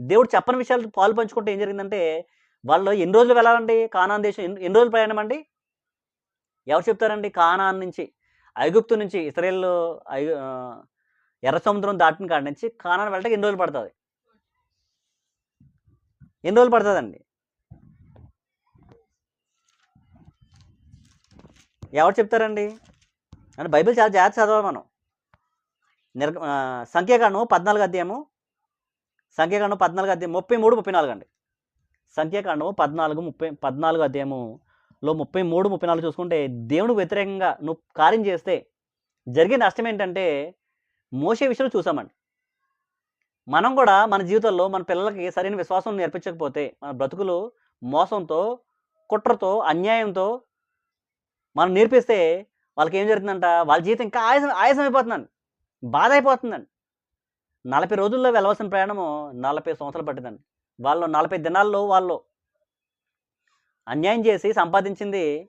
దేవుడు చెప్పని విషయాలు పాలు పంచుకుంటే ఏం జరిగిందంటే వాళ్ళు ఎన్ని రోజులు వెళ్ళాలండి? కానాన్ దేశం ఎన్ని ఎన్ని రోజులు ప్రయాణం అండి? ఎవరు చెప్తారండి? కానాన్ నుంచి ఐగుప్తు నుంచి ఇస్రాయేల్ ఐ ఎర్ర సముద్రం దాటిన కాడి నుంచి కానాన్ వెళ్ళడానికి ఎన్ని రోజులు పడుతుంది? ఎన్ని రోజులు పడుతుందండి? ఎవరు చెప్తారండి? అంటే బైబిల్ చాలా జాగ్రత్త చదవాలి మనం. నిర్ ఆ, సంఖ్యాకాండం పద్నాలుగు అధ్యాయము సంఖ్యాకాండం పద్నాలుగు అధ్యాయం ముప్పై మూడు ముప్పై నాలుగు అండి. సంఖ్యాకాండము పద్నాలుగు ముప్పై పద్నాలుగు అధ్యాయములో ముప్పై మూడు ముప్పై నాలుగు చూసుకుంటే దేవునికి వ్యతిరేకంగా నువ్వు కార్యం చేస్తే జరిగే నష్టం ఏంటంటే మోసే విషయంలో చూసామండి. మనం కూడా మన జీవితంలో మన పిల్లలకి సరైన విశ్వాసం నేర్పించకపోతే మన బ్రతుకులు మోసంతో కుట్రతో అన్యాయంతో మనం నేర్పిస్తే వాళ్ళకి ఏం జరుగుతుందంట? వాళ్ళ జీవితం ఇంకా ఆయాసం ఆయాసం అయిపోతుందండి. బాధ అయిపోతుందండి. నలభై రోజుల్లో వెళ్ళవలసిన ప్రయాణము నలభై సంవత్సరాలు పట్టిందండి. వాళ్ళు నలభై దినాల్లో వాళ్ళు అన్యాయం చేసి సంపాదించింది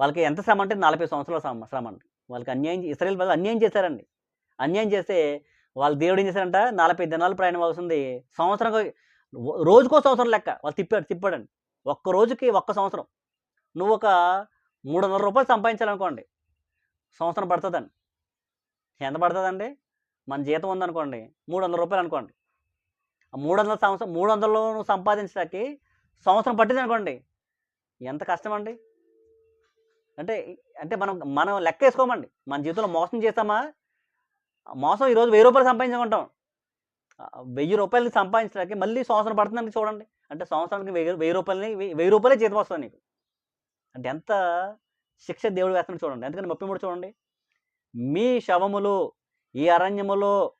వాళ్ళకి ఎంత శ్రమ అంటే నలభై సంవత్సరాల శ్రమ శ్రమ అండి. వాళ్ళకి అన్యాయం ఇస్రాయల్ వాళ్ళు అన్యాయం చేశారండి. అన్యాయం చేస్తే వాళ్ళు దేవుడు ఏం చేశారంట? నలభై దినాలు ప్రయాణం అవుతుంది సంవత్సరం రోజుకో సంవత్సరం లెక్క. వాళ్ళు తిప్పాడు తిప్పాడండి. ఒక్క రోజుకి ఒక్క సంవత్సరం. నువ్వు ఒక మూడు వందల రూపాయలు సంపాదించాలనుకోండి. సంవత్సరం పడుతుందండి. ఎంత పడుతుందండి? మన జీతం ఉందనుకోండి మూడు వందల రూపాయలు అనుకోండి. ఆ మూడు వందల సంవత్సరం మూడు వందలు నువ్వు సంపాదించడానికి సంవత్సరం పట్టింది అనుకోండి ఎంత కష్టం అండి అంటే అంటే మనం మనం లెక్క వేసుకోమండి. మన జీవితంలో మోసం చేస్తామా? మోసం ఈరోజు వెయ్యి రూపాయలు సంపాదించుకుంటాం. వెయ్యి రూపాయలు సంపాదించడానికి మళ్ళీ సంవత్సరం పడుతుందని చూడండి. అంటే సంవత్సరానికి వెయ్యి వెయ్యి రూపాయలని వెయ్యి- రూపాయలే జీతం వస్తుంది నీకు. అంటే ఎంత శిక్ష దేవుడు వేస్తున్నాడు చూడండి. ఎందుకంటే ముప్పై మూడు చూడండి. మీ శవములు ఈ అరణ్యములో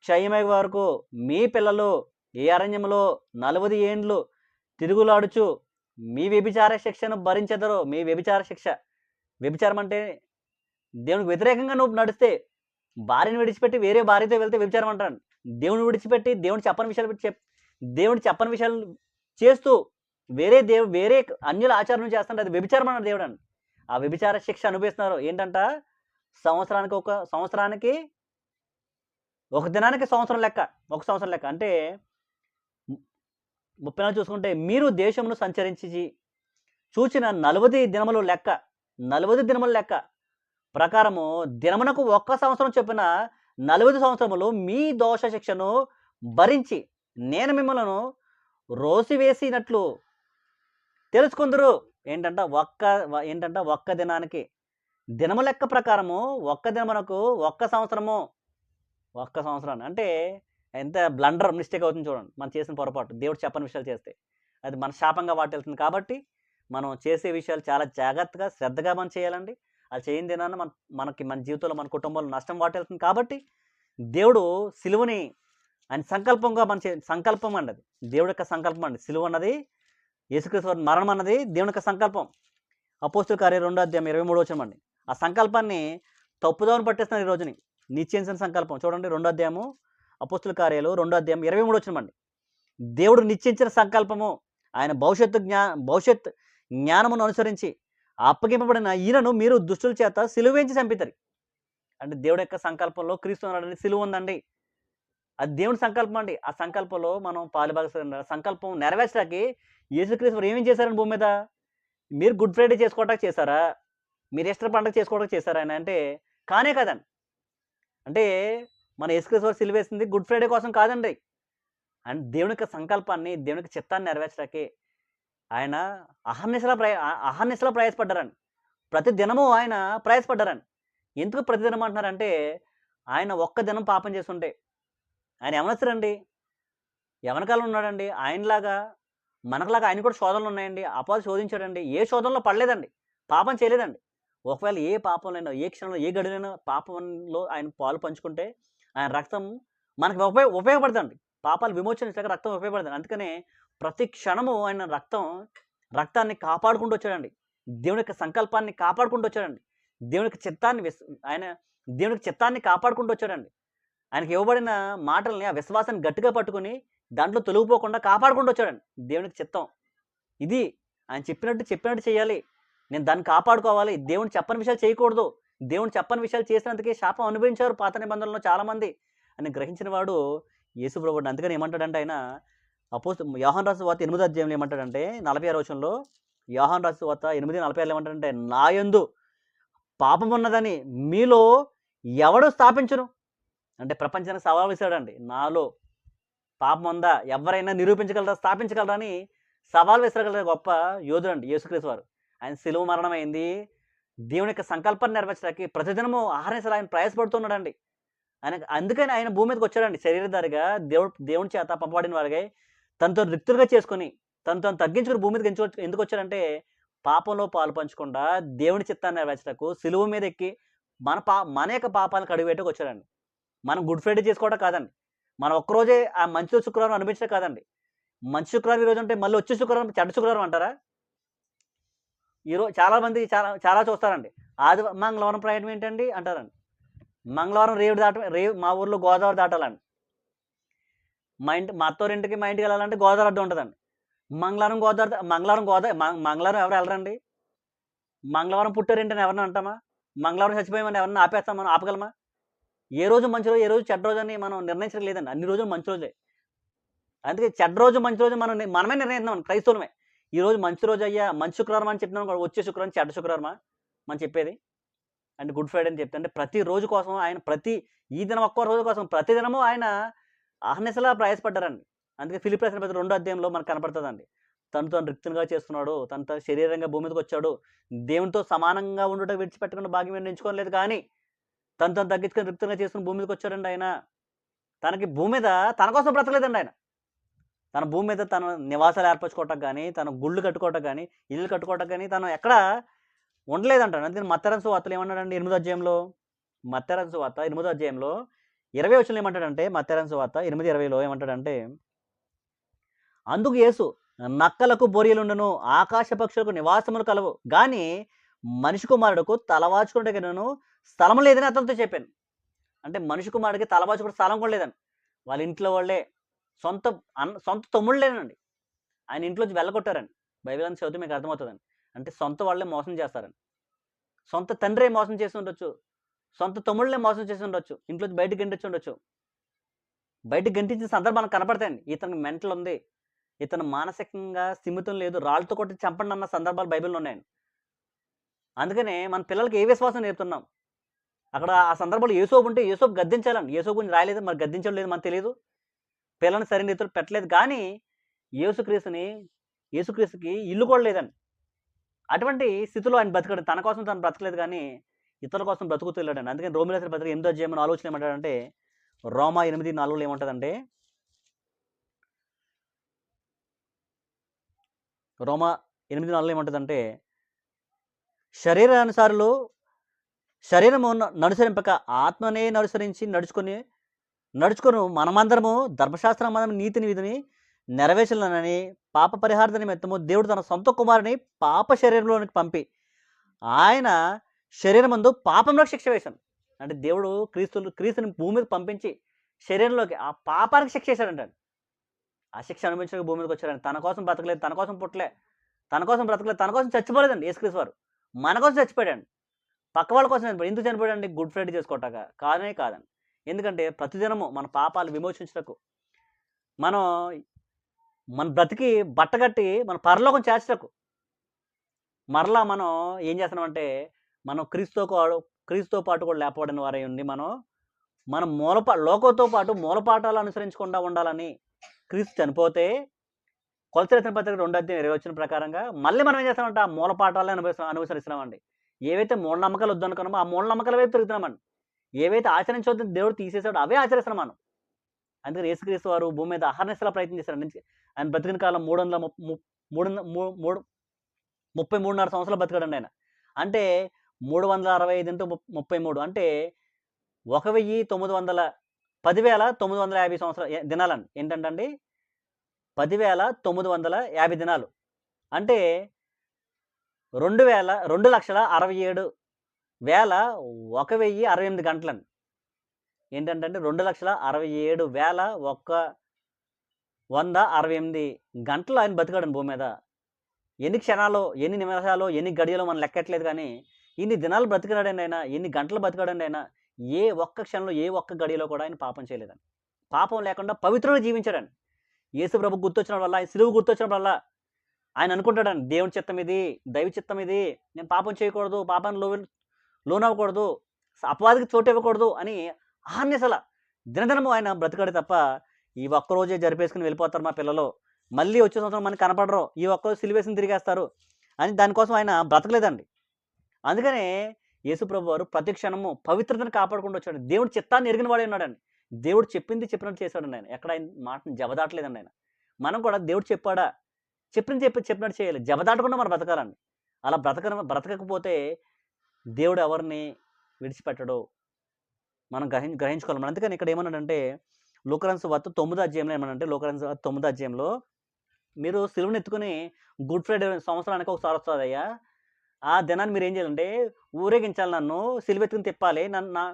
క్షయమై వరకు మీ పిల్లలు ఈ అరణ్యములో నలభై ఏండ్లు తిరుగులాడుచు మీ వ్యభిచార శిక్షను భరించెదరు. మీ వ్యభిచార శిక్ష. వ్యభిచారం అంటే దేవునికి వ్యతిరేకంగా నువ్వు నడిస్తే భార్యను విడిచిపెట్టి వేరే భార్యతో వెళ్తే వ్యభిచారం అంటాడు దేవుని విడిచిపెట్టి దేవుని చెప్పని విషయాలు చెప్ దేవుని చెప్పని విషయాలు చేస్తూ వేరే దేవు వేరే అన్యుల ఆచారం చేస్తాడు అది వ్యభిచారం అన్నాడు దేవుడు. ఆ వ్యభిచార శిక్ష అనుభవిస్తున్నారు. ఏంటంట? సంవత్సరానికి ఒక సంవత్సరానికి ఒక దినానికి సంవత్సరం లెక్క ఒక సంవత్సరం లెక్క. అంటే ముప్పై నాలుగు చూసుకుంటే మీరు దేశమును సంచరించి చూచిన నలభై దినములు లెక్క నలభై దినముల లెక్క. ప్రకారము దినమునకు ఒక్క సంవత్సరం చెప్పిన నలభై సంవత్సరములు మీ దోష శిక్షను భరించి నేను మిమ్మల్ని రోసివేసినట్లు తెలుసుకుందరు. ఏంటంట ఒక్క ఏంటంట ఒక్క దినానికి? దినము లెక్క ప్రకారము ఒక్క దినమునకు ఒక్క సంవత్సరము ఒక్క సంవత్సరాన్ని. అంటే ఎంత బ్లండర్ మిస్టేక్ అవుతుంది చూడండి. మనం చేసిన పొరపాటు. దేవుడు చెప్పని విషయాలు చేస్తే. అది మన శాపంగా వాటిల్తుంది కాబట్టి మనం చేసే విషయాలు చాలా జాగ్రత్తగా శ్రద్ధగా మనం చేయాలండి. అది చేయని దినాన మన మనకి మన జీవితంలో మన కుటుంబంలో నష్టం వాటిల్తుంది కాబట్టి దేవుడు సిలువని ఆయన సంకల్పంగా మన చే సంకల్పం అండి అది. దేవుడి యొక్క సంకల్పం అండి. సిలువ అన్నది యేసుక్రీశ్వర మరణం అన్నది దేవుని యొక్క సంకల్పం. అపోస్తుల కార్య రెండో అధ్యాయం ఇరవై మూడు వచ్చినమండి ఆ సంకల్పాన్ని తప్పుదోవని పట్టేస్తున్నారు ఈ రోజుని. నిశ్చయించిన సంకల్పం. చూడండి రెండో అధ్యాయము అపోస్తుల కార్యాలు రెండో అధ్యాయం ఇరవై మూడు వచ్చినమండి దేవుడు నిశ్చయించిన సంకల్పము ఆయన భవిష్యత్తు జ్ఞా భవిష్యత్ జ్ఞానమును అనుసరించి అప్పగింపబడిన ఈయనను మీరు దుష్టుల చేత సిలువేంచి చంపితారు. అంటే దేవుడి యొక్క సంకల్పంలో క్రీస్తు ఉన్నాడని సిలువ ఉందండి. అది దేవుని సంకల్పం అండి. ఆ సంకల్పంలో మనం పాలుభాగం సంకల్పం నెరవేర్చడానికి యేసుక్రీస్తు ఏమేం చేశారని భూమి మీద? మీరు గుడ్ ఫ్రైడే చేసుకోవడానికి చేశారా? మీరు ఈస్టర్ పండుగ చేసుకోవడానికి చేశారా ఆయన అంటే కానే కదండి. అంటే మన యేసుక్రీస్తు సిలివేసింది గుడ్ ఫ్రైడే కోసం కాదండి. అండ్ దేవుని యొక్క సంకల్పాన్ని దేవుని యొక్క చిత్తాన్ని నెరవేర్చడానికి ఆయన అహర్నిశలా ప్రయ అ- అహర్నిశలా ప్రతి దినము ఆయన ప్రయాసపడ్డారని. ఎందుకు ప్రతి దినం అంటున్నారంటే ఆయన ఒక్క దినం పాపం చేస్తుంటే. ఆయన యవనస్తుడండి ఎవరికాలం ఉన్నాడండి. ఆయనలాగా మనకులాగా ఆయన కూడా శోధనలు ఉన్నాయండి. అపాలు శోధించాడండి. ఏ శోధనలో పడలేదండి. పాపం చేయలేదండి. ఒకవేళ ఏ పాపంలో ఏ క్షణంలో ఏ గడిలైనా పాపంలో ఆయన పాలు పంచుకుంటే ఆయన రక్తం మనకు ఉపయోగ ఉపయోగపడుతుంది. పాపాలు విమోచన రక్తం ఉపయోగపడుతుంది. అందుకనే ప్రతి క్షణము ఆయన రక్తం రక్తాన్ని కాపాడుకుంటూ వచ్చాడండి. దేవుని యొక్క సంకల్పాన్ని కాపాడుకుంటూ వచ్చాడండి. దేవుని యొక్క చిత్తాన్ని విస్ ఆయన దేవుని యొక్క చిత్తాన్ని కాపాడుకుంటూ వచ్చాడండి. ఆయనకి ఇవ్వబడిన మాటల్ని ఆ విశ్వాసాన్ని గట్టిగా పట్టుకుని దాంట్లో తొలగిపోకుండా కాపాడుకుంటూ వచ్చాడండి. దేవునికి చిత్తం. ఇది ఆయన చెప్పినట్టు చెప్పినట్టు చేయాలి. నేను దాన్ని కాపాడుకోవాలి. దేవుని చెప్పని విషయాలు చేయకూడదు. దేవుని చెప్పని విషయాలు చేసినందుకే శాపం అనుభవించారు పాత నిబంధనలో చాలామంది. అని గ్రహించిన వాడు యేసు అందుకని ఏమంటాడంటే ఆయన అపోస్ యోహన్ రాసు వార్త ఎనిమిది అధ్యాయంలో ఏమంటాడంటే నలభై ఆరు వచనంలో యోహన్ రాసు వార్త ఎనిమిది నలభై ఆరులో ఏమంటాడంటే నాయందు పాపం ఉన్నదని మీలో ఎవడు స్థాపించును? అంటే ప్రపంచానికి సవాల్ వేశాడండి. నాలో పాపం ఉందా? ఎవరైనా నిరూపించగలరా? స్థాపించగలరా? అని సవాల్ విసరగల గొప్ప యోధుడు అండి యేసుక్రీస్తు వారు. ఆయన సిలువ మరణం అయింది దేవుని యొక్క సంకల్పాన్ని నెరవేర్చడానికి ప్రతిదినము ఆహారం ఆయన ప్రయాసపడుతున్నాడండి. ఆయన అందుకని ఆయన భూమి మీదకి వచ్చాడండి. శరీరధారిగా దేవుడు దేవుని చేత పంపబడిన వారిగా తనతో రిక్తులుగా చేసుకొని తను తను తగ్గించుకుని భూమి మీదకి ఎంచు- ఎందుకు వచ్చాడంటే పాపంలో పాలు పంచకుండా దేవుని చిత్తాన్ని నెరవేర్చటకు సిలువ మీద ఎక్కి మన పా మన యొక్క పాపాలను కడిగివేటకు వచ్చాడండి. మనం గుడ్ ఫ్రైడే చేసుకోవడం కాదండి. మనం ఒక్కరోజే ఆ మంచి శుక్రవారం అనిపించడం కాదండి. మంచి శుక్రవారం ఈరోజు అంటే మళ్ళీ వచ్చే శుక్రవారం చెడ్డ శుక్రవారం అంటారా? ఈరోజు చాలా మంది చాలా చాలా చూస్తారండి. ఆది మంగళవారం ప్రయాణం ఏంటండి అంటారండి. మంగళవారం రేవుడు దాట రేవు మా ఊర్లో గోదావరి దాటాలండి. మా ఇంటి మా అత్తోరింటికి మా ఇంటికి వెళ్ళాలంటే గోదావరి అడ్డు ఉంటుందండి. మంగళవారం గోదావరి మంగళవారం గోదావరి మంగళవారం ఎవరు వెళ్ళరండి? మంగళవారం పుట్టారేంటని ఎవరన్నా అంటామా? మంగళవారం చచ్చిపోయామని ఎవరన్నా ఆపేస్తామని ఆపగలమా? ఏ రోజు మంచి రోజు ఏ రోజు చెడ్డ రోజు అని మనం నిర్ణయించడం లేదండి. అన్ని రోజులు మంచి రోజే. అందుకే చెడ్డ రోజు మంచి రోజు మనం మనమే నిర్ణయిద్దాం క్రైస్తవులమే. ఈ రోజు మంచి రోజు అయ్యా. మంచి శుక్రవారం అని చెప్పినాం కూడా వచ్చే శుక్రవారం చెడ్డ శుక్రవారమా మనం చెప్పేది. అంటే గుడ్ ఫ్రైడే అని చెప్తే అంటే ప్రతి రోజు కోసం ఆయన ప్రతి ఈ దినం ఒక్కో రోజు కోసం ప్రతి దినము ఆయన అహర్నిశలా ప్రయాసపడ్డారండి. అందుకే ఫిలిప్ రాసిన ప్రతి రెండో అధ్యాయంలో మనకు కనపడుతుందండి. తను తను రిక్తునిగా చేస్తున్నాడు తన తన శరీరంగా భూమి మీదకి వచ్చాడు. దేవునితో సమానంగా ఉండటం విడిచిపెట్టకుండా భాగ్యం ఏం ఎంచుకోలేదు కానీ తను తను తగ్గించుకొని రిక్తంగా చేసుకుని భూమి మీదకి వచ్చాడండి ఆయన. తనకి భూమి మీద తన కోసం బ్రతకలేదండి ఆయన. తన భూమి మీద తన నివాసాలు ఏర్పరచుకోవటం కానీ తన గుళ్ళు కట్టుకోవటం కానీ ఇల్లు కట్టుకోవటం కానీ తను ఎక్కడ ఉండలేదంటాడు. అందుకని మత్తరన్సు వార్తలు ఏమన్నాడండి ఎనిమిదో అధ్యాయంలో? మత్తరన్సు వార్త ఎనిమిదో అధ్యాయంలో ఇరవై వచ్చిన ఏమంటాడంటే మత్తరన్సు వార్త ఎనిమిది ఇరవైలో ఏమంటాడంటే అందుకు యేసు నక్కలకు బొరియలుండును ఆకాశ పక్షులకు నివాసములు కలవు. కానీ మనిషి కుమారుడుకు తలవాచుకుంటే నేను స్థలం లేదని అతనితో చెప్పాను. అంటే మనిషి కుమారుడికి తలవాచుకుంటే స్థలం కూడా లేదని. వాళ్ళ ఇంట్లో వాళ్ళే సొంత అన్న సొంత తమ్ముళ్ళేనండి. ఆయన ఇంట్లోంచి వెళ్ళగొట్టారండి. బైబిల్ అని చదివితే మీకు అర్థమవుతుందండి. అంటే సొంత వాళ్ళే మోసం చేస్తారని సొంత తండ్రే మోసం చేసి ఉండొచ్చు. సొంత తమ్ముళ్ళే మోసం చేసి ఉండొచ్చు. ఇంట్లోంచి బయటకు గంటించి ఉండొచ్చు. బయటకు గంటించిన సందర్భం కనపడతాయండి. ఇతనికి మెంటల్ ఉంది. ఇతను మానసికంగా స్థిమితం లేదు. రాళ్ళతో కొట్టి చంపండి అన్న సందర్భాలు బైబిల్లో ఉన్నాయండి. అందుకనే మన పిల్లలకి ఏ విశ్వాసం నేర్పుతున్నాం? అక్కడ ఆ సందర్భంలో ఏసోపు ఉంటే ఏసోపు గద్దించాలండి. ఏసోపు గురించి రాయలేదు మరి గద్దించడం లేదు మనకు తెలియదు. పిల్లని సరైన రీతిలో పెట్టలేదు కానీ యేసుక్రీస్తుని యేసుక్రీస్తుకి ఇల్లు కూడా లేదండి. అటువంటి స్థితిలో ఆయన బతకడు. తన కోసం తను బ్రతకలేదు కానీ ఇతరుల కోసం బ్రతుకుతూ అందుకని రోమిలేసిన పత్రిక ఎనిమిదో అధ్యాయం ఆలోచన ఏమంటాడంటే రోమా ఎనిమిది నాలుగులో ఏమంటుందంటే రోమా ఎనిమిది నాలుగులో ఏమంటుందంటే శరీరానుసారులు శరీరము ననుసరింపక నడుసరింపక ఆత్మనే ననుసరించి నడుచుకొని నడుచుకొని మనమందరము ధర్మశాస్త్రం మనం నీతిని విధిని నెరవేర్చాలని పాప పరిహార్థ నిమిత్తము దేవుడు తన సొంత కుమారుని పాప శరీరంలోనికి పంపి ఆయన శరీరమందు పాపంలో శిక్ష వేశాను అంటే దేవుడు క్రీస్తులు క్రీస్తుని భూమి మీద పంపించి శరీరంలోకి ఆ పాపానికి శిక్ష వేశాడంటాడు ఆ శిక్ష అనుభవించడానికి భూమి మీదకి వచ్చాడండి తన కోసం బ్రతకలేదు తన కోసం పుట్టలే తన కోసం బ్రతకలేదు తన కోసం చచ్చిపోలేదండి యేసుక్రీస్ వారు. మన కోసం చచ్చిపోయాడండి పక్క వాళ్ళ కోసం చనిపోయాడు. ఎందుకు చనిపోయాడండి గుడ్ ఫ్రైడే చేసుకోవటాక. కాదనే కాదండి ఎందుకంటే ప్రతిదినము మన పాపాలు విమోచించటకు. మనం మన బ్రతికి బట్టగట్టి మన పరలోకం చేర్చటకు. మరలా మనం ఏం చేస్తున్నామంటే మనం క్రీస్తుతో క్రీస్తుతో పాటు కూడా లేపబడిన వారై ఉండి మనం మన మూలపా లోకంతో పాటు మూలపాఠాలు అనుసరించకుండా ఉండాలని క్రీస్తు చనిపోతే కొలతరత్న పత్రిక రెండు అధ్యాయం ఇరవై వచ్చిన ప్రకారంగా మళ్ళీ మనం ఏం చేస్తామంటే ఆ మూలపాఠాలను అనుభవిస్తాం అనుసరిస్తున్నామండి. ఏవైతే మూఢనమ్మకాలు వద్దనుకున్నామో ఆ మూఢనమ్మకాల వైపు తిరుగుతున్నామండి. ఏవైతే ఆచరించవద్దు దేవుడు తీసేసాడో అవే ఆచరిస్తున్నాం మనం అందుకని యేసుక్రీస్తు వారు భూమి మీద అహర్నిశలా ప్రయత్నం చేశారు. ఆయన బతికిన కాలం మూడు వందల మూడు మూడు ముప్పై మూడున్నర సంవత్సరాలు బతికాడండి ఆయన. అంటే మూడు వందల అరవై ఐదు ఇంటూ ముప్పై మూడు. అంటే ఒక వెయ్యి తొమ్మిది వందల పదివేల తొమ్మిది వందల యాభై సంవత్సరాలు దినాలండి. ఏంటంటే పదివేల తొమ్మిది వందల యాభై దినాలు. అంటే రెండు వేల రెండు లక్షల అరవై ఏడు వేల ఒక వెయ్యి అరవై ఎనిమిది గంటలండి. ఏంటంటే రెండు లక్షల అరవై ఏడు వేల ఒక్క వంద అరవై ఎనిమిది గంటలు ఆయన బతికాడండి భూమి మీద. ఎన్ని క్షణాలు ఎన్ని నిమిషాలు ఎన్ని గడియలో మనం లెక్కట్లేదు కానీ ఇన్ని దినాలు బ్రతికినాడండి ఆయన ఎన్ని గంటలు బతికాడండి ఆయన ఏ ఒక్క క్షణంలో ఏ ఒక్క గడియలో కూడా ఆయన పాపం చేయలేదండి. పాపం లేకుండా పవిత్రుడు జీవించాడండి. యేసు ప్రభు గుర్తొచ్చిన వల్ల ఆయన సిలువు గుర్తొచ్చిన వల్ల ఆయన అనుకుంటాడండి దేవుని చిత్తం ఇది దైవ చిత్తం ఇది నేను పాపం చేయకూడదు పాపాన్ని లో లోనవ్వకూడదు అపవాదికి చోటు ఇవ్వకూడదు అని ఆహర్నిసల దినదినము ఆయన బ్రతకాడు తప్ప ఈ ఒక్క రోజే జరిపేసుకుని వెళ్ళిపోతారు మా పిల్లలు. మళ్ళీ వచ్చే సంవత్సరం మనకి కనపడరు. ఈ ఒక్కరోజు సిలివేషన్ తిరిగేస్తారు అని దానికోసం ఆయన బ్రతకలేదండి. అందుకనే యేసుప్రభు వారు ప్రతి క్షణము పవిత్రతను కాపాడుకుంటూ వచ్చాడు. దేవుడు చిత్తాన్ని ఎరిగిన వాడే ఉన్నాడండి. దేవుడు చెప్పింది చెప్పినట్టు చేశాడండి ఆయన. ఎక్కడ ఆయన మాటను జబదాటలేదండి ఆయన. మనం కూడా దేవుడు చెప్పాడా? చెప్పిన చెప్పి చెప్పినట్టు చేయాలి. జబదాటకుండా మనం బ్రతకాలండి. అలా బ్రతక బ్రతకకపోతే దేవుడు ఎవరిని విడిచిపెట్టడు మనం గ్రహి గ్రహించుకోవాలి. మనం అందుకని ఇక్కడ ఏమన్నాడంటే లోకరన్స్ వార్త తొమ్మిదో అధ్యాయంలో ఏమనంటే లోకరన్స్ వార్త తొమ్మిదో అధ్యాయంలో మీరు సిలువను ఎత్తుకుని గుడ్ ఫ్రైడే సంవత్సరానికి ఒకసారి వస్తుంది అయ్యా ఆ దినాన్ని మీరు ఏం చేయాలంటే ఊరేగించాలి నన్ను సిలువ ఎత్తుకుని తిప్పాలి నన్ను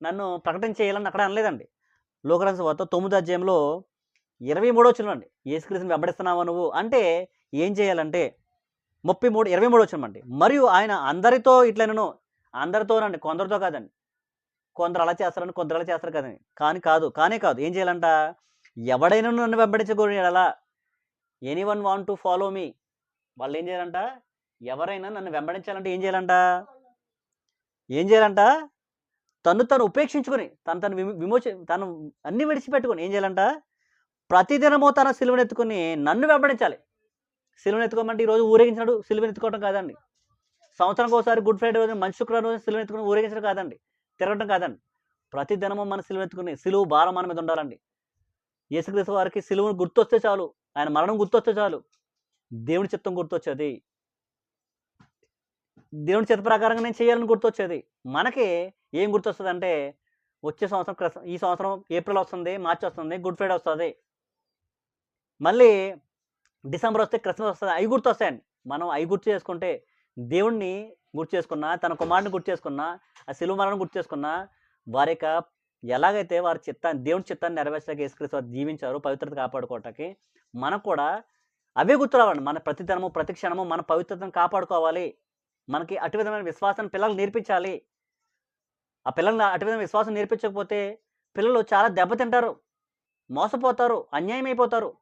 నన్ను ప్రకటన చేయాలని అక్కడ అనలేదండి. లోకరన్స్ వార్త తొమ్మిదో అధ్యాయంలో ఇరవై మూడో వచ్చినండి ఏసుక్రీస్తుని వెంబడిస్తున్నావా నువ్వు? అంటే ఏం చేయాలంటే ముప్పై మూడు ఇరవై మూడు వచ్చినమండి మరియు ఆయన అందరితో ఇట్లనను అందరితోనండి కొందరితో కాదండి. కొందరు అలా చేస్తారని కొందరు అలా చేస్తారు కదండి. కానీ కాదు కానే కాదు. ఏం చేయాలంట? ఎవడైనా నన్ను వెంబడించకూడదు అలా. Anyone want to follow me. వాళ్ళు ఏం చేయాలంట? ఎవరైనా నన్ను వెంబడించాలంటే ఏం చేయాలంట? ఏం చేయాలంట? తను తను ఉపేక్షించుకొని తను తను విమోచ తను అన్ని విడిచిపెట్టుకొని ఏం చేయాలంట? ప్రతిదినము తన సిలువను ఎత్తుకుని నన్ను వెంబడించాలి. సిలువను ఎత్తుకోమంటే ఈరోజు ఊరేగించినాడు సిలువను ఎత్తుకోవడం కాదండి. సంవత్సరానికి ఒకసారి గుడ్ ఫ్రైడే రోజు మంచి శుక్రవారం రోజు సిలువను ఎత్తుకుని ఊరేగించడం కాదండి. తిరగడం కాదండి. ప్రతి దినము మన సిలువ ఎత్తుకుని సిలువు భారం మన మీద ఉండాలండి. యేసుక్రీస్తు వారికి సిలువను గుర్తొస్తే చాలు. ఆయన మరణం గుర్తొస్తే చాలు. దేవుని చిత్తం గుర్తొచ్చేది. దేవుని చిత్త ప్రకారంగా నేను చేయాలని గుర్తొచ్చేది. మనకి ఏం గుర్తొస్తుంది అంటే వచ్చే సంవత్సరం క్రిస్- ఈ సంవత్సరం ఏప్రిల్ వస్తుంది మార్చి వస్తుంది గుడ్ ఫ్రైడే వస్తుంది. మళ్ళీ డిసెంబర్ వస్తే క్రిస్మస్ వస్తుంది. అవి గుర్తొస్తాయండి. మనం అవి గుర్తు చేసుకుంటే దేవుణ్ణి గుర్తు చేసుకున్నా తన కుమారుని గుర్తు చేసుకున్నా ఆ శిలువ మరణం గుర్తు చేసుకున్నా వారి యొక్క ఎలాగైతే వారి చిత్తాన్ని దేవుని చిత్తాన్ని నెరవేర్చడానికి యేసుక్రీస్తు వారు జీవించారు పవిత్రత కాపాడుకోవటానికి మనకు కూడా అవే గుర్తురావండి మన ప్రతి దినము ప్రతి క్షణము మన పవిత్రతను కాపాడుకోవాలి. మనకి అటు విధమైన విశ్వాసాన్ని పిల్లలు నేర్పించాలి. ఆ పిల్లల్ని అటు విధమైన విశ్వాసం నేర్పించకపోతే పిల్లలు చాలా దెబ్బతింటారు. మోసపోతారు. అన్యాయం అయిపోతారు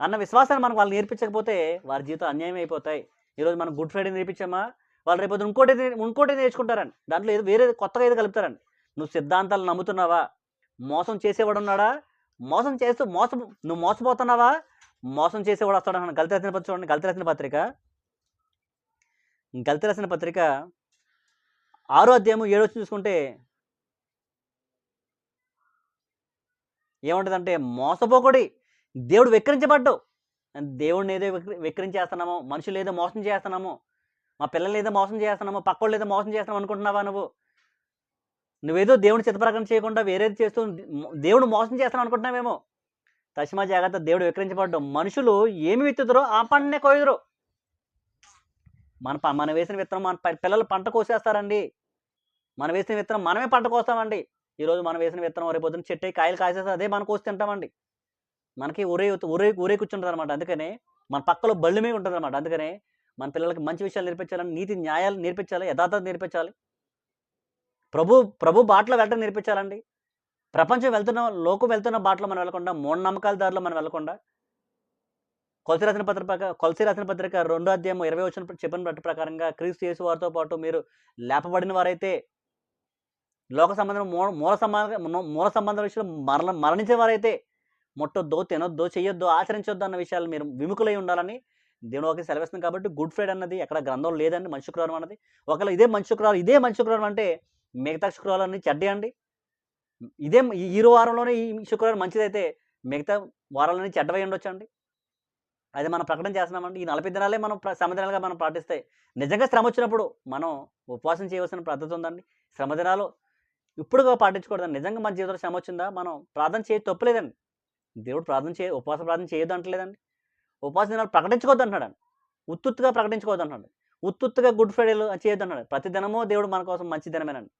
అన్న విశ్వాసాన్ని మనకు వాళ్ళు నేర్పించకపోతే వారి జీవితం అన్యాయం అయిపోతాయి. ఈరోజు మనం గుడ్ ఫ్రైడే నేర్పించామా? వాళ్ళు రేపు ఇంకోటి ఇంకోటి నేర్చుకుంటారండి దాంట్లో ఏదో వేరే కొత్తగా ఏదో కలుపుతారని. నువ్వు సిద్ధాంతాలు నమ్ముతున్నావా? మోసం చేసేవాడు ఉన్నాడా? మోసం చేస్తూ మోసం నువ్వు మోసపోతున్నావా? మోసం చేసేవాడు వస్తాడు అన్న గలిత రాసిన పత్రిక చూడండి. గలిత రాసిన పత్రిక. గలిత రాసిన పత్రిక ఆరో అధ్యాయము ఏడో చూసుకుంటే ఏముంటుందంటే మోసపోకుడి దేవుడు వెక్కిరించబడ్డు దేవుడిని ఏదో వెక్కిరించేస్తున్నామో మనుషులు ఏదో మోసం చేస్తున్నామో మా పిల్లలు ఏదో మోసం చేస్తున్నామో పక్కోళ్ళు ఏదో మోసం చేస్తున్నాం అనుకుంటున్నావా నువ్వు? నువ్వేదో దేవుని చిత్తప్రకారం చేయకుండా వేరేది చేస్తూ దేవుడు మోసం చేస్తాను అనుకుంటున్నావేమో? తస్మా జాగ్రత్త దేవుడు విక్రించబడ్డం మనుషులు ఏమి విత్తుదరో ఆ పంటనే కోయుదరు. మన మన మనం వేసిన విత్తనం మన పిల్లలు పంట కోసేస్తారండి. మనం వేసిన విత్తనం మనమే పంట కోస్తామండి. ఈరోజు మనం వేసిన విత్తనం రేపు పొద్దున్న చెట్టు కాయలు కాసేస్తే అదే మనం కోసి తింటామండి. మనకి ఒరే ఒరే ఒరే కూర్చుంటుంది అనమాట అందుకనే మన పక్కలో బళ్ళు మీద ఉంటుంది అనమాట అందుకనే మన పిల్లలకి మంచి విషయాలు నేర్పించాలని నీతి న్యాయాలు నేర్పించాలి యథార్థత నేర్పించాలి. ప్రభు ప్రభు బాటలో వెళ్ళటం నేర్పించాలండి. ప్రపంచం వెళ్తున్న లోకం వెళ్తున్న బాటలో మనం వెళ్ళకుండా మూఢనమ్మకాల దారిలో మనం వెళ్ళకుండా కొలసి రాసిన పత్రిక కొలసి రాసిన పత్రిక రెండో అధ్యాయం ఇరవై వచ్చిన చెప్పిన బట్టి ప్రకారంగా క్రీస్తు యేసు వారితో పాటు మీరు లేపబడిన వారైతే లోక సంబంధం మూల మూల సంబంధ మూల సంబంధ విషయంలో మరణ మరణించే వారైతే ముట్టొద్దు తినొద్దు చేయొద్దు ఆచరించొద్దు అన్న విషయాలు మీరు విముఖులై ఉండాలని దేవుడు ఒక సెలవిస్తుంది కాబట్టి గుడ్ ఫ్రైడే అన్నది ఎక్కడ గ్రంథం లేదండి మంచి శుక్రవారం అన్నది. ఒకవేళ ఇదే మంచి శుక్రవారం ఇదే మంచి శుక్రవారం అంటే మిగతా శుక్రవారాన్ని చెడ్డేయండి ఇదే ఈ- వారంలోనే ఈ శుక్రవారం మంచిదైతే మిగతా వారాలని చెడ్డవై ఉండొచ్చు అండి? అది మనం ప్రకటన చేస్తున్నామండి. ఈ నలభై దినాలే మనం ప్ర- మనం పాటిస్తే నిజంగా శ్రమ వచ్చినప్పుడు మనం ఉపవాసం చేయవలసిన పద్ధతి ఉందండి. శ్రమ దినాలు పాటించకూడదండి. నిజంగా మన జీవితంలో శ్రమ వచ్చిందా? మనం ప్రార్థన చేయ తప్పులేదండి. దేవుడు ప్రార్థన చేయ ఉపవాస ప్రార్థన చేయొద్దు అంటలేదండి. ఉపవాస దినాలు ప్రకటించుకోవద్దు అంటున్నాడు ఉత్తుత్తుగా ప్రకటించుకోవద్దు అంటున్నాడు. ఉత్తుత్తుగా గుడ్ ఫ్రైడేలు చేయొద్దు అన్నాడు ప్రతి దినమూ దేవుడు మన కోసం మంచి దినమేనండి.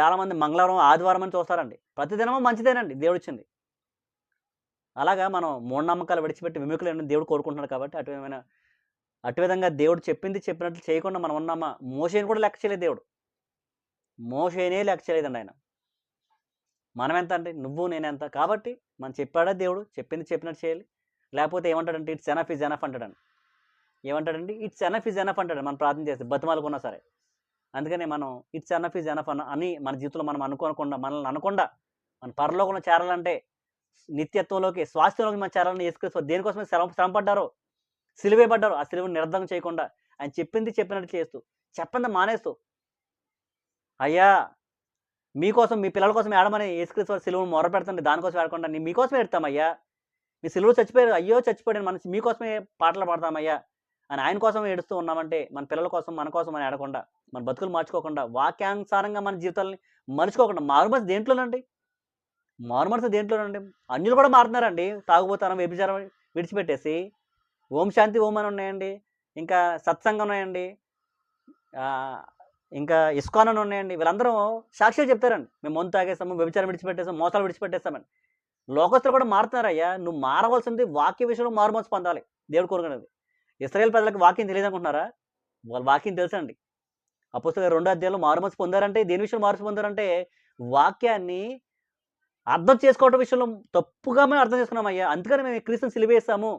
చాలామంది మంగళవారం ఆదివారం అని చూస్తారండి. ప్రతి దినము మంచిదేనండి దేవుడు ఇచ్చింది. అలాగా మనం మూఢనమ్మకాలు విడిచిపెట్టి విముఖులను దేవుడు కోరుకుంటున్నాడు కాబట్టి అటు విధమైన అటు విధంగా దేవుడు చెప్పింది చెప్పినట్లు చేయకుండా మనం ఉన్నామా? మోసేని కూడా లెక్క చేయలేదు దేవుడు. మోసేనే లెక్క చేయలేదండి ఆయన. మనం ఎంత అంటే నువ్వు నేనెంత? కాబట్టి మనం చెప్పాడా దేవుడు? చెప్పింది చెప్పినట్టు చేయాలి. లేకపోతే ఏమంటాడంటే ఇట్స్ ఎనఫ్ ఇస్ ఎనఫ్ అంటాడండి ఏమంటాడండి ఇట్స్ ఎనఫ్ ఇస్ ఎనఫ్ అంటాడు. మనం ప్రార్థన చేస్తే బతిమాలకున్నా సరే. అందుకనే మనం ఇట్స్ ఎనఫ్ ఇస్ ఎనఫ్ అన్న అని మన జీవితంలో మనం అనుకోకుండా మనల్ని అనకుండా మన పరలోకంలో చేరాలంటే నిత్యత్వంలోకి స్వాస్థ్యంలోకి మన చేరాలని వేసుకొస్తారు దేనికోసమే శ్రమ శ్రమపడ్డారో? సిలువే పడ్డారు? ఆ సిలువను నిర్ధం చేయకుండా ఆయన చెప్పింది చెప్పినట్టు చేస్తూ చెప్పంది మానేస్తూ అయ్యా మీకోసం మీ పిల్లల కోసం ఏడమని యేసుక్రీస్తు వారి సిలువను మొర పెడుతుంది దానికోసం ఏడకుండా నేను మీకోసమే ఎడతామయ్యా. మీ సిలువలు చచ్చిపోయారు అయ్యో చచ్చిపోయాడు మన మీకోసమే పాటలు పాడతామయ్యా. అని ఆయన కోసం ఏడుస్తూ ఉన్నామంటే మన పిల్లల కోసం మన కోసం అని ఏడకుండా మన బతుకులు మార్చుకోకుండా వాక్యానుసారంగా మన జీవితాలని మలుచుకోకుండా మారుమనసు దేంట్లోనండి? మారుమనసు దేంట్లోనండి? అన్యులు కూడా మారుతున్నారండి. తాగుబోతానం వ్యభిచారం విడిచిపెట్టేసి. ఓం శాంతి ఓం అని ఉన్నాయండి. ఇంకా సత్సంగం ఉన్నాయండి. ఇంకా ఇస్కాన్ అని ఉన్నాయండి. వీళ్ళందరూ సాక్షులు చెప్తారండి. మేము మందు తాగేస్తాము వ్యభిచారం విడిచిపెట్టేస్తాం మోసాలు విడిచిపెట్టేస్తామని లోకస్తులు కూడా మారుతున్నారయ్యా. నువ్వు మారవలసింది వాక్య విషయంలో మారుమనసు పొందాలి. దేవుడు కోరుకునేది. ఇస్రాయేల్ ప్రజలకు వాక్యం తెలియదు అనుకుంటున్నారా వాళ్ళ వాక్యం తెలుసండి. అపుస్తక రెండో అధ్యాయంలో మారుమనసు పొందారంటే దేని విషయంలో మార్పు పొందారంటే వాక్యాన్ని అర్థం చేసుకోవటం విషయంలో తప్పుగా మేము అర్థం చేసుకున్నాం అయ్యా అందుకని మేము క్రీస్తుని సిలివేస్తాము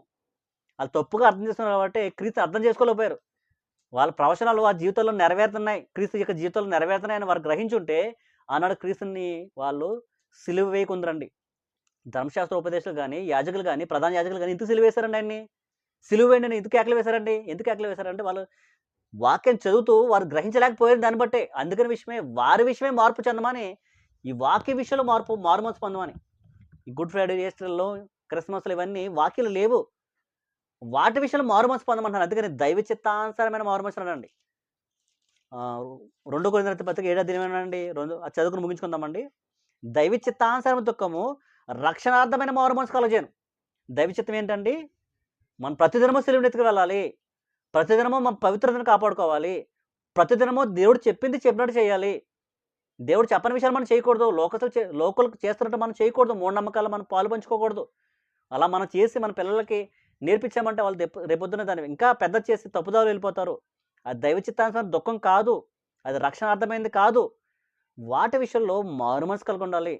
వాళ్ళు తప్పుగా అర్థం చేసుకున్నారు కాబట్టి క్రీస్తు అర్థం చేసుకోలేకపోయారు. వాళ్ళ ప్రవచనాలు వారి జీవితంలో నెరవేరుతున్నాయి. క్రీస్తు యొక్క జీవితంలో నెరవేరుతున్నాయని వారు గ్రహించుంటే ఆనాడు క్రీస్తుని వాళ్ళు సిలువ వేయకుందరండి ధర్మశాస్త్ర ఉపదేశాలు కానీ యాజకులు కానీ ప్రధాన యాజకులు కానీ ఎందుకు సిలువ వేశారండి ఆయన్ని? సిలువ వేయండి ఎందుకు కేకలు వేశారండి? ఎందుకు కేకలు వేశారంటే వాళ్ళు వాక్యం చదువుతూ వారు గ్రహించలేకపోయారు దాన్ని బట్టే. అందుకని విషయమే వారి విషయమే మార్పు చెందమని ఈ వాక్య విషయంలో మార్పు మారుమనసు పొందమని. గుడ్ ఫ్రైడే ఈస్టర్లో క్రిస్మస్లు ఇవన్నీ వాక్యలు లేవు. వాటి విషయంలో మారుమనసు పొందమంటున్నారు. అందుకని దైవ చిత్తానుసారమైన మారుమనసు అనండి ఆ, రెండో కొరింథీ పత్రిక ఏడో దినమేనండి రెండు చదువుకుని ముగించుకుందామండి. దైవ చిత్తానుసారం దుఃఖము రక్షణార్థమైన మారుమనసు కలజేను దైవ చిత్తం ఏంటండి? మనం ప్రతిదినము సెలవుని వెళ్ళాలి. ప్రతిదినము మన పవిత్రతను కాపాడుకోవాలి. ప్రతిదినము దేవుడు చెప్పింది చెప్పినట్టు చేయాలి. దేవుడు చెప్పని విషయాలు మనం చేయకూడదు. లోకలు చే లోకలకు చేస్తున్నట్టు మనం చేయకూడదు. మూఢనమ్మకాలు మనం పాలు పంచుకోకూడదు. అలా మనం చేసి మన పిల్లలకి నేర్పించామంటే వాళ్ళు రేపు రేపొద్దున దాన్ని ఇంకా పెద్ద చేసి తప్పుదారులు వెళ్ళిపోతారు. అది దైవ చిత్తానుసారం దుఃఖం కాదు. అది రక్షణ అర్థమైంది కాదు. వాటి విషయంలో మారుమనసు కలిగి ఉండాలి.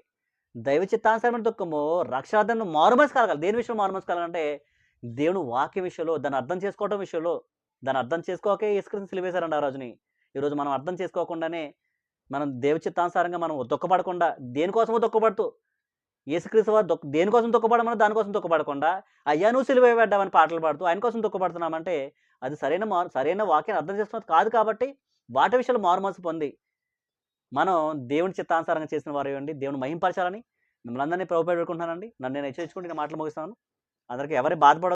దైవ చిత్తానుసారమైన దుఃఖము రక్షణార్థం మారుమనసు కలగాలి. దేని విషయంలో మారుమనసు కలగాలంటే దేవుని వాక్య విషయంలో దాన్ని అర్థం చేసుకోవడం విషయంలో దాన్ని అర్థం చేసుకోకే ఇసుకని సిలివేశారండి ఆ రోజుని. ఈరోజు మనం అర్థం చేసుకోకుండానే మనం దేవ చిత్తానుసారంగా మనం దుఃఖపడకుండా దేనికోసమో దుఃఖపడుతూ యేసుక్రీస్తు వారు దుఃఖ దేనికోసం దుఃఖపడమన్నా దానికోసం దుఃఖపడకుండా అయ్యా నువ్వు సిలివేయబడ్డావని పాటలు పాడుతూ ఆయన కోసం దుఃఖపడుతున్నామంటే అది సరైన మారు సరైన వాక్యాన్ని అర్థం చేసుకున్నది కాదు కాబట్టి వాటి విషయాలు మారుమనసు పొంది. మనం దేవుని చిత్తానుసారంగా చేసిన వారు ఇవ్వండి దేవుని మహింపరచాలని మిమ్మల్ని అందరినీ ప్రభుత్వ పెట్టుకుంటున్నానండి. నన్ను నేను హెచ్చరించుకుంటే నేను మాటలు ముగిస్తాను. అందరికీ ఎవరి బాధపడ